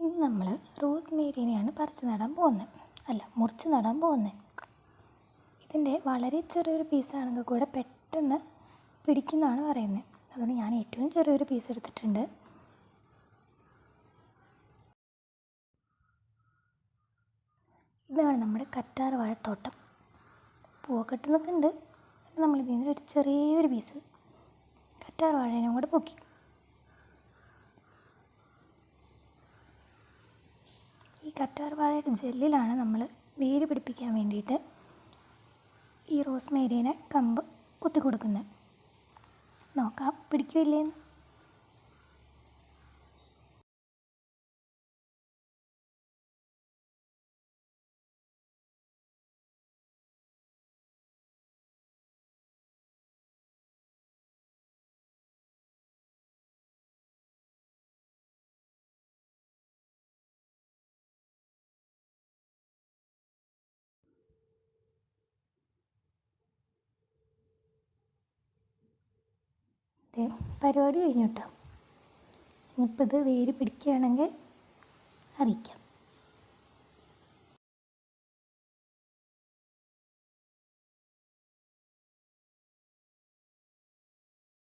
ഇന്ന് നമ്മൾ റോസ് മേരിനെയാണ് പറിച്ച് നടാൻ പോകുന്നത് അല്ല മുറിച്ച് നടാൻ പോകുന്നത് ഇതിന്റെ വളരെ ചെറിയൊരു പീസാണെങ്കിൽ കൂടെ പെട്ടെന്ന് പിടിക്കുന്നതാണ് പറയുന്നത് അതുകൊണ്ട് ഞാൻ ഏറ്റവും ചെറിയൊരു പീസ് എടുത്തിട്ടുണ്ട്. ഇതാണ് നമ്മുടെ കറ്റാർ വാഴത്തോട്ടം. പൂവൊക്കെ ഇട്ട് നിൽക്കുന്നുണ്ട് നിന്ന് ഒരു ചെറിയൊരു പീസ് കറ്റാർ വാഴേനും കൂടെ പൊക്കി. ഈ കറ്റാർ വാഴയുടെ ജെല്ലിലാണ് നമ്മൾ വേര് പിടിപ്പിക്കാൻ വേണ്ടിയിട്ട് ഈ റോസ്മേരീനെ കമ്പ് കുത്തി കൊടുക്കുന്നത്. നോക്കാം പിടിക്കില്ലേന്ന് പരിപാടി കഴിഞ്ഞു കേട്ടോ ഇനിയിപ്പോൾ ഇത് വേര് പിടിക്കുകയാണെങ്കിൽ അറിയിക്കാം.